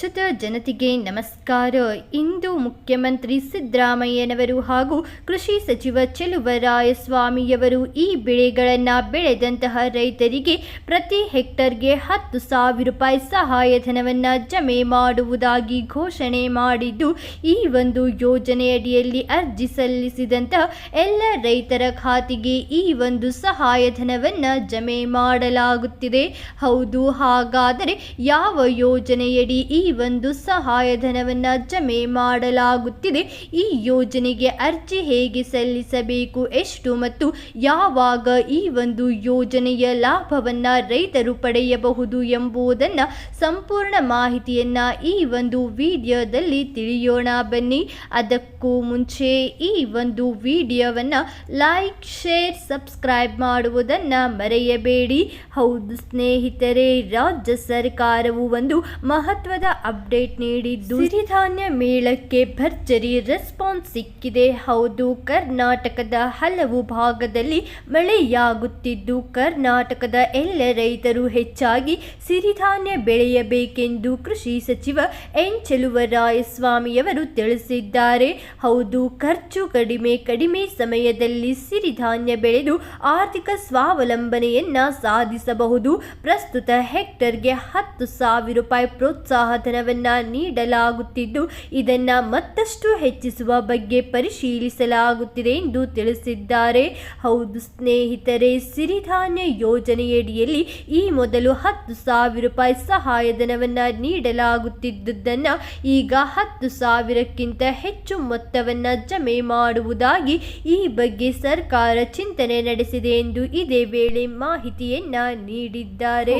ರಾಜ್ಯದ ಜನತೆಗೆ ನಮಸ್ಕಾರ. ಇಂದು ಮುಖ್ಯಮಂತ್ರಿ ಸಿದ್ದರಾಮಯ್ಯನವರು ಹಾಗೂ ಕೃಷಿ ಸಚಿವ ಚೆಲುವರಾಯಸ್ವಾಮಿಯವರು ಈ ಬೆಳೆಗಳನ್ನು ಬೆಳೆದಂತಹ ರೈತರಿಗೆ ಪ್ರತಿ ಹೆಕ್ಟರ್ಗೆ ಹತ್ತು ಸಾವಿರ ರೂಪಾಯಿ ಸಹಾಯಧನವನ್ನು ಜಮೆ ಮಾಡುವುದಾಗಿ ಘೋಷಣೆ ಮಾಡಿದ್ದು, ಈ ಒಂದು ಯೋಜನೆಯಡಿಯಲ್ಲಿ ಅರ್ಜಿ ಸಲ್ಲಿಸಿದಂತಹ ಎಲ್ಲ ರೈತರ ಖಾತೆಗೆ ಈ ಒಂದು ಸಹಾಯಧನವನ್ನು ಜಮೆ ಮಾಡಲಾಗುತ್ತಿದೆ. ಹೌದು, ಹಾಗಾದರೆ ಯಾವ ಯೋಜನೆಯಡಿ ಈ ಒಂದು ಸಹಾಯಧನವನ್ನ ಜಮೆ ಮಾಡಲಾಗುತ್ತಿದೆ. ಈ ಯೋಜನೆಗೆ ಅರ್ಜಿ ಹೇಗೆ ಸಲ್ಲಿಸಬೇಕು, ಎಷ್ಟು ಮತ್ತು ಯಾವಾಗ ಈ ಒಂದು ಯೋಜನೆಯ ಲಾಭವನ್ನು ರೈತರು ಪಡೆಯಬಹುದು ಎಂಬುದನ್ನ ಸಂಪೂರ್ಣ ಮಾಹಿತಿಯನ್ನು ಈ ಒಂದು ವಿಡಿಯೋದಲ್ಲಿ ತಿಳಿಯೋಣ ಬನ್ನಿ. ಅದಕ್ಕೂ ಮುಂಚೆ ಈ ಒಂದು ವಿಡಿಯೋವನ್ನು ಲೈಕ್, ಶೇರ್, ಸಬ್ಸ್ಕ್ರೈಬ್ ಮಾಡುವುದನ್ನು ಮರೆಯಬೇಡಿ. ಹೌದು ಸ್ನೇಹಿತರೆ, ರಾಜ್ಯ ಸರ್ಕಾರವು ಒಂದು ಮಹತ್ವದ ಅಪ್ಡೇಟ್ ನೀಡಿದ್ದು ಸಿರಿಧಾನ್ಯ ಮೇಳಕ್ಕೆ ಭರ್ಜರಿ ರೆಸ್ಪಾನ್ಸ್ ಸಿಕ್ಕಿದೆ. ಹೌದು, ಕರ್ನಾಟಕದ ಹಲವು ಭಾಗದಲ್ಲಿ ಮಳೆಯಾಗುತ್ತಿದ್ದು, ಕರ್ನಾಟಕದ ಎಲ್ಲ ರೈತರು ಹೆಚ್ಚಾಗಿ ಸಿರಿಧಾನ್ಯ ಬೆಳೆಯಬೇಕೆಂದು ಕೃಷಿ ಸಚಿವ ಎನ್ ಚೆಲುವರಾಯಸ್ವಾಮಿಯವರು ತಿಳಿಸಿದ್ದಾರೆ. ಹೌದು, ಖರ್ಚು ಕಡಿಮೆ ಕಡಿಮೆ ಸಮಯದಲ್ಲಿ ಸಿರಿಧಾನ್ಯ ಬೆಳೆದು ಆರ್ಥಿಕ ಸ್ವಾವಲಂಬನೆಯನ್ನ ಸಾಧಿಸಬಹುದು. ಪ್ರಸ್ತುತ ಹೆಕ್ಟರ್ಗೆ ಹತ್ತು ಸಾವಿರ ರೂಪಾಯಿ ಪ್ರೋತ್ಸಾಹ ಧನವನ್ನ ನೀಡಲಾಗುತ್ತಿದ್ದು, ಇದನ್ನು ಮತ್ತಷ್ಟು ಹೆಚ್ಚಿಸುವ ಬಗ್ಗೆ ಪರಿಶೀಲಿಸಲಾಗುತ್ತಿದೆ ಎಂದು ತಿಳಿಸಿದ್ದಾರೆ. ಹೌದು ಸ್ನೇಹಿತರೆ, ಸಿರಿಧಾನ್ಯ ಯೋಜನೆಯಡಿಯಲ್ಲಿ ಈ ಮೊದಲು ಹತ್ತು ಸಾವಿರ ರೂಪಾಯಿ ಸಹಾಯಧನವನ್ನು ನೀಡಲಾಗುತ್ತಿದ್ದುದನ್ನು ಈಗ ಹತ್ತು ಸಾವಿರಕ್ಕಿಂತ ಹೆಚ್ಚು ಮೊತ್ತವನ್ನು ಜಮೆ ಮಾಡುವುದಾಗಿ ಈ ಬಗ್ಗೆ ಸರ್ಕಾರ ಚಿಂತನೆ ನಡೆಸಿದೆ ಎಂದು ಇದೇ ವೇಳೆ ಮಾಹಿತಿಯನ್ನ ನೀಡಿದ್ದಾರೆ.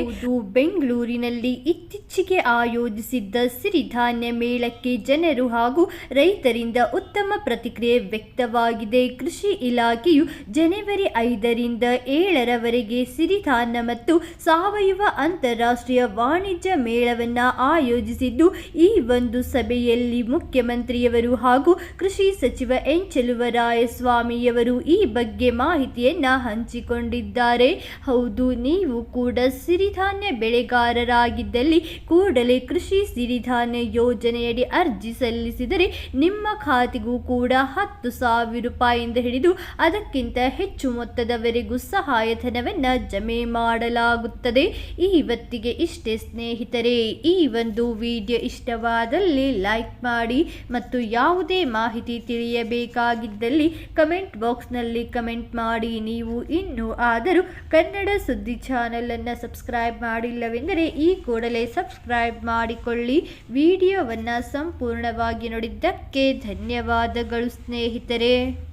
ಬೆಂಗಳೂರಿನಲ್ಲಿ ಇತ್ತೀಚೆಗೆ ಆಯೋಜಿಸಿದ್ದ ಸಿರಿಧಾನ್ಯ ಮೇಳಕ್ಕೆ ಜನರು ಹಾಗೂ ರೈತರಿಂದ ಉತ್ತಮ ಪ್ರತಿಕ್ರಿಯೆ ವ್ಯಕ್ತವಾಗಿದೆ. ಕೃಷಿ ಇಲಾಖೆಯು ಜನವರಿ ಐದರಿಂದ ಏಳರವರೆಗೆ ಸಿರಿಧಾನ್ಯ ಮತ್ತು ಸಾವಯವ ಅಂತಾರಾಷ್ಟ್ರೀಯ ವಾಣಿಜ್ಯ ಮೇಳವನ್ನು ಆಯೋಜಿಸಿದ್ದು, ಈ ಒಂದು ಸಭೆಯಲ್ಲಿ ಮುಖ್ಯಮಂತ್ರಿಯವರು ಹಾಗೂ ಕೃಷಿ ಸಚಿವ ಎನ್ ಚೆಲುವರಾಯಸ್ವಾಮಿಯವರು ಈ ಬಗ್ಗೆ ಮಾಹಿತಿಯನ್ನು ಹಂಚಿಕೊಂಡಿದ್ದಾರೆ. ಹೌದು, ನೀವು ಕೂಡ ಸಿರಿಧಾನ್ಯ ಬೆಳೆಗಾರರಾಗಿದ್ದಲ್ಲಿ ಕೂಡಲೇ ಕೃಷಿ ಸಿರಿಧಾನ್ಯ ಯೋಜನೆಯಡಿ ಅರ್ಜಿ ಸಲ್ಲಿಸಿದರೆ ನಿಮ್ಮ ಖಾತೆಗೂ ಕೂಡ ಹತ್ತು ಸಾವಿರ ರೂಪಾಯಿಯಿಂದ ಹಿಡಿದು ಅದಕ್ಕಿಂತ ಹೆಚ್ಚು ಮೊತ್ತದವರೆಗೂ ಸಹಾಯಧನವನ್ನು ಜಮೆ ಮಾಡಲಾಗುತ್ತದೆ. ಇವತ್ತಿಗೆ ಇಷ್ಟೇ ಸ್ನೇಹಿತರೆ, ಈ ಒಂದು ವಿಡಿಯೋ ಇಷ್ಟವಾದಲ್ಲಿ ಲೈಕ್ ಮಾಡಿ ಮತ್ತು ಯಾವುದೇ ಮಾಹಿತಿ ತಿಳಿಯಬೇಕಾಗಿದ್ದಲ್ಲಿ ಕಮೆಂಟ್ ಬಾಕ್ಸ್ನಲ್ಲಿ ಕಮೆಂಟ್ ಮಾಡಿ. ನೀವು ಇನ್ನೂ ಆದರೂ ಕನ್ನಡ ಸುದ್ದಿ ಚಾನಲನ್ನು ಸಬ್ಸ್ಕ್ರೈಬ್ ಮಾಡಿಲ್ಲವೆಂದರೆ ಈ ಕೂಡಲೇ ಸಬ್ಸ್ಕ್ರೈಬ್ ಮಾಡಿಕೊಳ್ಳಿ. ವಿಡಿಯೋವನ್ನು ಸಂಪೂರ್ಣವಾಗಿ ನೋಡಿದ್ದಕ್ಕೆ ಧನ್ಯವಾದಗಳು ಸ್ನೇಹಿತರೆ.